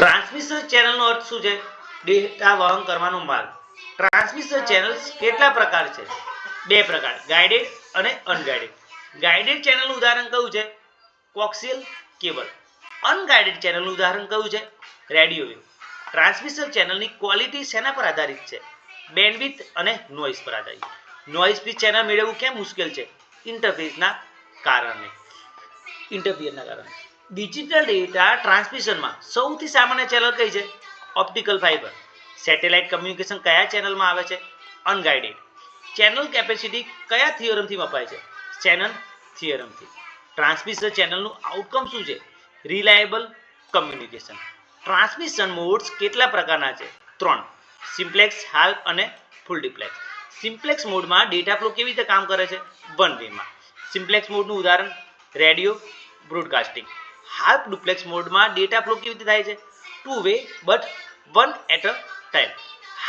ચેનલનો અર્થ શું છે? ડેટા વહન કરવાનો માર્ગ. ટ્રાન્સમિશન ચેનલ્સ કેટલા પ્રકાર છે? બે પ્રકાર ગાઈડેડ અને અનગાઇડેડ ગાઇડેડ ચેનલનું ઉદાહરણ કયું છે? કોક્સિયલ કેબલ અનગાઇડેડ ચેનલનું ઉદાહરણ કયું છે? રેડિયો વેવ ટ્રાન્સમિશન ચેનલની ક્વોલિટી શેના પર આધારિત છે? બેન્ડવિથ અને નોઇસ પર આધારિત. નોઇસ ફ્રી ચેનલ મેળવવું કેમ મુશ્કેલ છે? ઇન્ટરફેસના કારણે. ઇન્ટરફિયરના કારણે. ડિજિટલ ડેટા ટ્રાન્સમિશનમાં સૌથી સામાન્ય ચેનલ કઈ છે? ઓપ્ટિકલ ફાઇબર સેટેલાઇટ કમ્યુનિકેશન કયા ચેનલમાં આવે છે? અનગાઇડેડ ચેનલ કેપેસિટી કયા થિયરમથી મપાય છે? ચેનલ થિયરમથી ટ્રાન્સમિશન ચેનલનું આઉટકમ શું છે? રિલાયેબલ કમ્યુનિકેશન ટ્રાન્સમિશન મોડ્સ કેટલા પ્રકારના છે? ત્રણ. સિમ્પ્લેક્સ હાલ અને ફૂલ ડિપ્લેક્સ સિમ્પ્લેક્સ મોડમાં ડેટા ફ્લો કેવી રીતે કામ કરે છે? વન વેમાં સિમ્પ્લેક્સ મોડનું ઉદાહરણ રેડિયો બ્રોડકાસ્ટિંગ હાલ્ફ ડુપ્લેક્સ મોડમાં ડેટા ફ્લો કેવી રીતે થાય છે? Two way, but one at a time.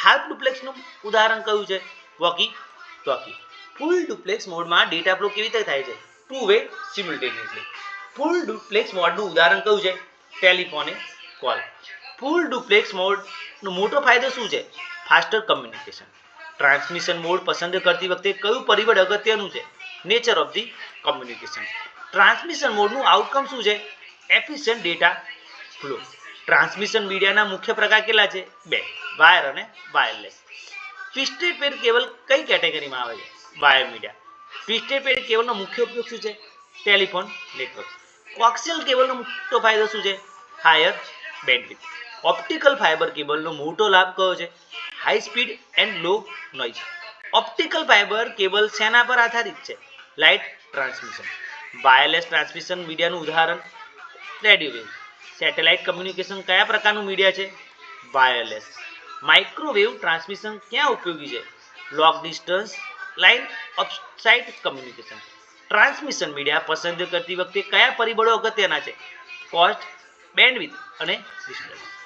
Half ડુપ્લેક્સનું ઉદાહરણ કયું છે? વોકી ટોકી ફૂલ ડુપ્લેક્સ મોડમાં ડેટા ફ્લો કેવી રીતે થાય છે? Two way, simultaneously. Full duplex મોડનું ઉદાહરણ કયું છે? Telephonic call. ફૂલ ડુપ્લેક્સ મોડનો મોટો ફાયદો શું છે? Faster communication. ટ્રાન્સમિશન મોડ પસંદ કરતી વખતે કયું પરિબળ અગત્યનું છે? Nature of the communication. Transmission મોડનું outcome શું છે? એફિશિયન્ટ ડેટા ફ્લો ટ્રાન્સમિશન મીડિયાના મુખ્ય પ્રકાર કેટલા છે? બે. વાયર અને વાયરલેસ ટ્વિસ્ટેડ પેર કેબલ કઈ કેટેગરીમાં આવે છે? વાયર મીડિયા ટ્વિસ્ટેડ પેર કેબલનો મુખ્ય ઉપયોગ શું છે? ટેલિફોન નેટવર્ક કોક્સિયલ કેબલનો મોટો ફાયદો શું છે? હાયર બેન્ડવિડ્થ ઓપ્ટિકલ ફાઇબર કેબલનો મોટો લાભ કયો છે? High speed and low noise optical fibre cable શેના પર આધારિત છે? લાઇટ ટ્રાન્સમિશન વાયરલેસ ટ્રાન્સમિશન મીડિયાનું ઉદાહરણ રેડિયો વેવ સેટેલાઇટ કમ્યુનિકેશન કયા પ્રકારનું મીડિયા છે? વાયરલેસ. માઇક્રોવેવ ટ્રાન્સમિશન ક્યાં ઉપયોગી છે? Long distance, line of sight communication. Transmission media પસંદ કરતી વખતે કયા પરિબળો અગત્યના છે? કોસ્ટ બેન્ડવિથ અને ડિસ્ટન્સ